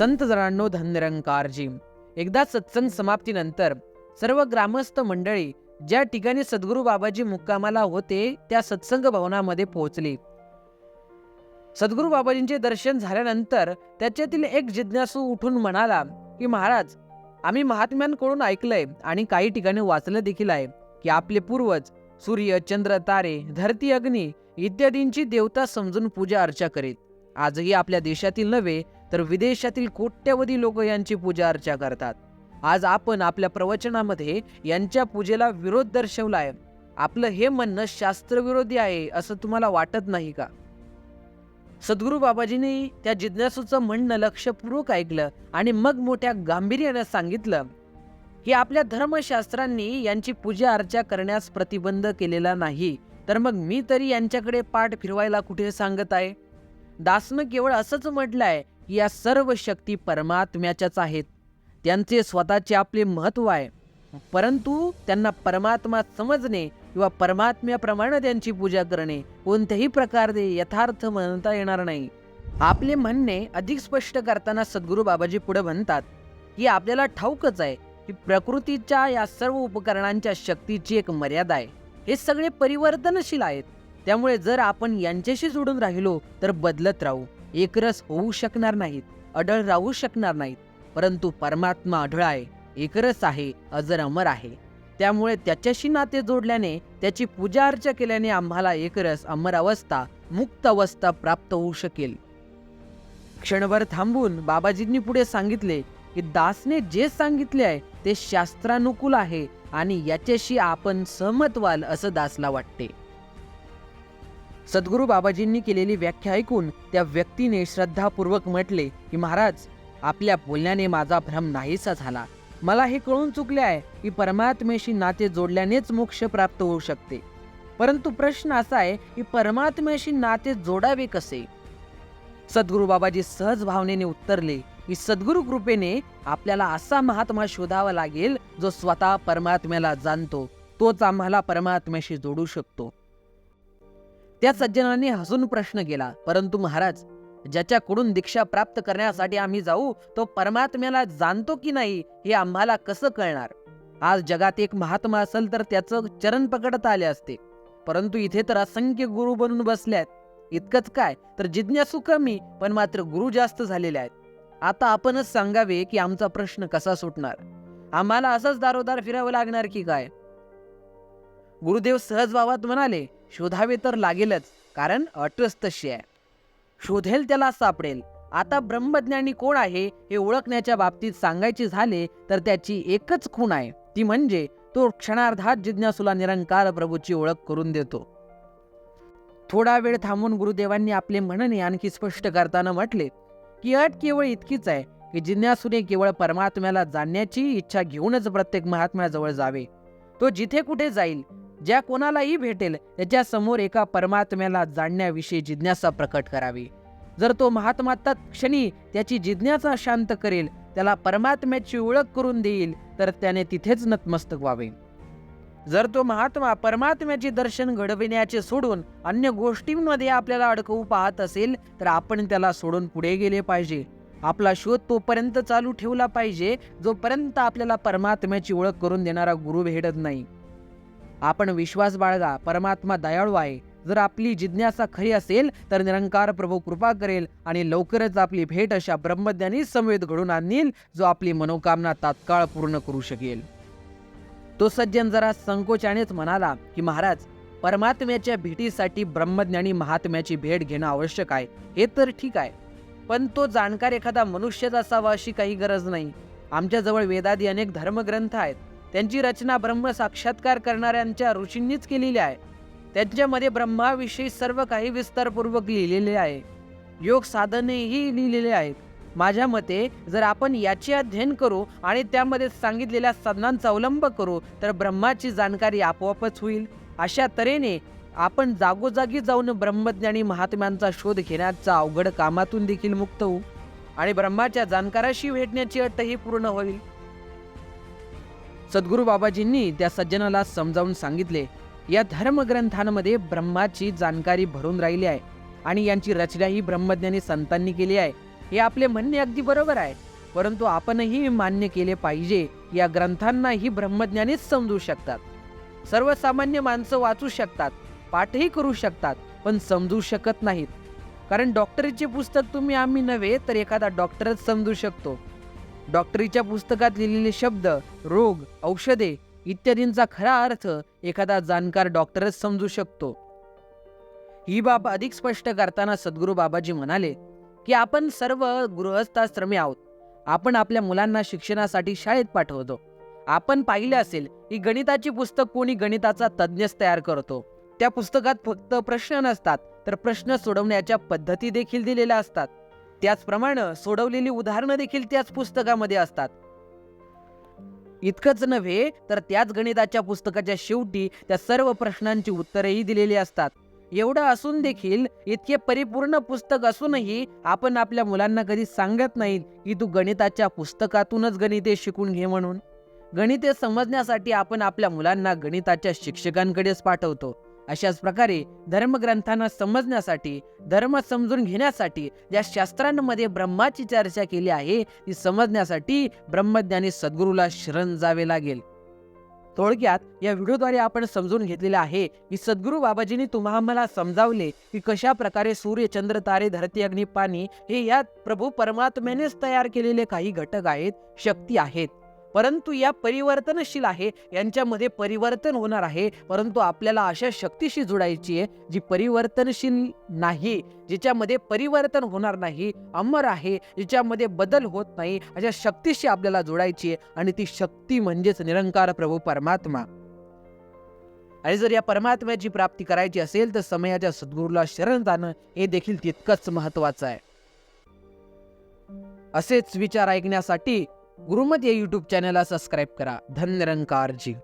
संत जणांनो धननिरंकारजी एकदा सत्संग समाप्तीनंतर सर्व ग्रामस्थ मंडळी ज्या ठिकाणी सद्गुरू बाबाजी मुक्कामाला होते त्या सत्संग भवनामध्ये पोहोचले. सद्गुरू बाबाजींचे दर्शन झाल्यानंतर त्याच्यातील एक जिज्ञासू उठून म्हणाला की महाराज आम्ही महात्म्यांकडून ऐकलंय आणि काही ठिकाणी वाचलं देखील आहे की आपले पूर्वज सूर्य चंद्र तारे धरती अग्नी इत्यादींची देवता समजून पूजा अर्चा करीत. आजही आपल्या देशातील नव्हे तर विदेशातील कोट्यवधी लोक यांची पूजा अर्चा करतात. आज आपण आपल्या प्रवचनामध्ये यांच्या पूजेला विरोध दर्शवलाय. आपलं हे म्हणणं शास्त्रविरोधी आहे असं तुम्हाला वाटत नाही का? सद्गुरू बाबाजींनी त्या जिज्ञासूचं म्हणणं लक्षपूर्वक ऐकलं आणि मग मोठ्या गांभीर्यानं सांगितलं की आपल्या धर्मशास्त्रांनी यांची पूजा अर्चा करण्यास प्रतिबंध केलेला नाही तर मग मी तरी यांच्याकडे पाठ फिरवायला कुठे सांगत आहे? दासनं केवळ असंच म्हटलंय की या सर्व शक्ती परमात्म्याच्याच आहेत. त्यांचे स्वतःचे आपले महत्त्व आहे. परंतु त्यांना परमात्मा समजणे किंवा परमात्म्याप्रमाणे त्यांची पूजा करणे कोणत्याही प्रकारे यथार्थ म्हणता येणार नाही. आपले म्हणणे अधिक स्पष्ट करताना सद्गुरू बाबाजी पुढे म्हणतात की आपल्याला ठाऊकच आहे की प्रकृतीच्या या सर्व उपकरणांच्या शक्तीची एक मर्यादा आहे. हे सगळे परिवर्तनशील आहेत. त्यामुळे जर आपण यांच्याशी जोडून राहिलो तर बदलत राहू. एकरस होऊ शकणार नाहीत अडळ राहू शकणार नाहीत. परंतु परमात्मा अढळ आहे एकरस आहे अजर अमर आहे. त्यामुळे त्याच्याशी नाते जोडल्याने त्याची पूजा अर्चा केल्याने आम्हाला एकरस अमर अवस्था मुक्त अवस्था प्राप्त होऊ शकेल. क्षणभर थांबून बाबाजींनी पुढे सांगितले की दासने जे सांगितले आहे ते शास्त्रानुकूल आहे आणि याच्याशी आपण सहमत व्हाल असं दासला वाटते. सद्गुरू बाबाजींनी केलेली व्याख्या ऐकून त्या व्यक्तीने श्रद्धापूर्वक म्हटले की महाराज आपल्या बोलण्याने माझा भ्रम नाहीसा झाला. मला हे कळून चुकले आहे की परमात्म्याशी नाते जोडल्यानेच मोक्ष प्राप्त होऊ शकते. परंतु प्रश्न असा आहे की परमात्म्याशी नाते जोडावे कसे? सद्गुरू बाबाजी सहज भावनेने उत्तरले की सद्गुरू कृपेने आपल्याला असा महात्मा शोधावा लागेल जो स्वतः परमात्म्याला जाणतो. तोच आम्हाला परमात्म्याशी जोडू शकतो. त्या सज्जनाने हसून प्रश्न केला परंतु महाराज ज्याच्याकडून दीक्षा प्राप्त करण्यासाठी आम्ही जाऊ तो परमात्म्याला जाणतो की नाही हे आम्हाला कसं कळणार? आज जगात एक महात्मा असेल तर त्याचं चरण पकडता आले असते. परंतु इथे तर असंख्य गुरु बनून बसल्यात. इतकंच काय तर जिज्ञासू कमी पण मात्र गुरु जास्त झालेले आहेत. आता आपणच सांगावे की आमचा प्रश्न कसा सुटणार? आम्हाला असंच दारोदार फिरावं लागणार की काय? गुरुदेव सहज भावात म्हणाले शोधावे तर लागेलच कारण अटच तशी आहे. शोधेल त्याला सापडेल. आता ब्रह्मज्ञानी कोण आहे हे ओळखण्याच्या बाबतीत सांगायचे झाले तर त्याची एकच खूण आहे. ती म्हणजे तो क्षणार्धात जिज्ञासूला निरंकार प्रभूची ओळख करून देतो. थोडा वेळ थांबून गुरुदेवांनी आपले म्हणणे आणखी स्पष्ट करताना म्हटले की अट केवळ इतकीच आहे की जिज्ञासूने केवळ परमात्म्याला जाणण्याची इच्छा घेऊनच प्रत्येक महात्म्याजवळ जावे. तो जिथे कुठे जाईल ज्या कोणालाही भेटेल त्याच्यासमोर एका परमात्म्याला जाणण्याविषयी जिज्ञासा प्रकट करावी. जर तो महात्मा तत्क्षणी त्याची जिज्ञासा शांत करेल त्याला परमात्म्याची ओळख करून देईल तर त्याने तिथेच नतमस्तक व्हावे. जर तो महात्मा परमात्म्याचे दर्शन घडविण्याचे सोडून अन्य गोष्टींमध्ये आपल्याला अडकवू पाहत असेल तर आपण त्याला सोडून पुढे गेले पाहिजे. आपला शोध तोपर्यंत चालू ठेवला पाहिजे जोपर्यंत आपल्याला परमात्म्याची ओळख करून देणारा गुरु भेटत नाही. आपण विश्वास बाळगा परमात्मा दयाळू आहे. जर आपली जिज्ञासा खरी असेल तर निरंकार प्रभू कृपा करेल आणि लवकरच आपली भेट अशा ब्रह्मज्ञानी समवेत घडून आणील जो आपली मनोकामना तात्काळ पूर्ण करू शकेल. तो सज्जन जरा संकोचानेच म्हणाला की महाराज परमात्म्याच्या भेटीसाठी ब्रह्मज्ञानी महात्म्याची भेट घेणं आवश्यक आहे. हे तर ठीक आहे. पण तो जाणकार एखादा मनुष्यच असावा अशी काही गरज नाही. आमच्याजवळ वेदादी अनेक धर्मग्रंथ आहेत. त्यांची रचना ब्रह्म साक्षात्कार करणाऱ्यांच्या ऋषींनीच केलेली आहे. त्यांच्यामध्ये ब्रह्माविषयी सर्व काही विस्तारपूर्वक लिहिलेले आहे. योग साधनेही लिहिलेले आहेत. माझ्या मते जर आपण याचे अध्ययन करू आणि त्यामध्ये सांगितलेल्या साधनांचा अवलंब करू तर ब्रह्माची जाणकारी आपोआपच होईल. अशा तऱ्हेने आपण जागोजागी जाऊन ब्रह्मज्ञानी महात्म्यांचा शोध घेण्याचा अवघड कामातून देखील मुक्त होऊ आणि ब्रह्माच्या जाणकाराशी भेटण्याची अटही पूर्ण होईल. सद्गुरू बाबाजींनी त्या सज्जनाला समजावून सांगितले या धर्मग्रंथांमध्ये ब्रह्माची जाणकारी भरून राहिली आहे आणि यांची रचनाही ब्रह्मज्ञानी संतांनी केली आहे. हे आपले म्हणणे अगदी बरोबर आहे. परंतु आपणही मान्य केले पाहिजे या ग्रंथांना ही ब्रह्मज्ञानीच समजू शकतात. सर्वसामान्य माणसं वाचू शकतात पाठही करू शकतात पण समजू शकत नाहीत. कारण डॉक्टरीचे पुस्तक तुम्ही आम्ही नव्हे तर एखादा डॉक्टरच समजू शकतो. डॉक्टरीच्या पुस्तकात लिहिलेले शब्द रोग औषधे इत्यादींचा खरा अर्थ एखादा जाणकार डॉक्टरच समजू शकतो. ही बाब अधिक स्पष्ट करताना सद्गुरू बाबाजी म्हणाले की आपण सर्व गृहस्थाश्रमी आहोत. आपण आपल्या मुलांना शिक्षणासाठी शाळेत पाठवतो. आपण पाहिले असेल की गणिताची पुस्तक कोणी गणिताचा तज्ज्ञच तयार करतो. त्या पुस्तकात फक्त प्रश्न नसतात तर प्रश्न सोडवण्याच्या पद्धती देखील दिलेल्या असतात. त्याचप्रमाणे सोडवलेली उदाहरणं देखील त्याच पुस्तकामध्ये असतात. इतकंच नव्हे तर त्याच गणिताच्या पुस्तकाच्या शेवटी त्या सर्व प्रश्नांची उत्तरेही दिलेली असतात. एवढं असून देखील इतके परिपूर्ण पुस्तक असूनही आपण आपल्या मुलांना कधी सांगत नाहीत की तू गणिताच्या पुस्तकातूनच गणिते शिकून घे म्हणून. गणिते समजण्यासाठी आपण आपल्या मुलांना गणिताच्या शिक्षकांकडेच पाठवतो. अशाच प्रकारे धर्मग्रंथांना समजण्यासाठी धर्म समजून घेण्यासाठी ज्या शास्त्रांमध्ये ब्रह्माची चर्चा केली आहे ती समजण्यासाठी ब्रह्मज्ञानी सद्गुरूला शरण जावे लागेल. थोडक्यात या व्हिडिओद्वारे आपण समजून घेतलेले आहे की सद्गुरू बाबाजींनी तुम्हा आम्हाला समजावले की कशा प्रकारे सूर्य चंद्र तारे धरती अग्नी पाणी हे या प्रभू परमात्म्यानेच तयार केलेले काही घटक आहेत शक्ती आहेत. परंतु या परिवर्तनशील आहे यांच्यामध्ये परिवर्तन होणार आहे परंतु आपल्याला अशा शक्तीशी जोडायची आहे जी परिवर्तनशील नाही जिच्यामध्ये परिवर्तन होणार नाही अमर आहे जिच्यामध्ये बदल होत नाही अशा शक्तीशी आपल्याला जोडायची आहे आणि ती शक्ती म्हणजेच निरंकार प्रभू परमात्मा. आणि जर या परमात्म्याची प्राप्ती करायची असेल तर समयाच्या सद्गुरूला शरण जाणं हे देखील तितकंच महत्वाचं आहे. असेच विचार ऐकण्यासाठी गुरुमत या यूट्यूब चॅनलला सबस्क्राईब करा. धन निरंकारजी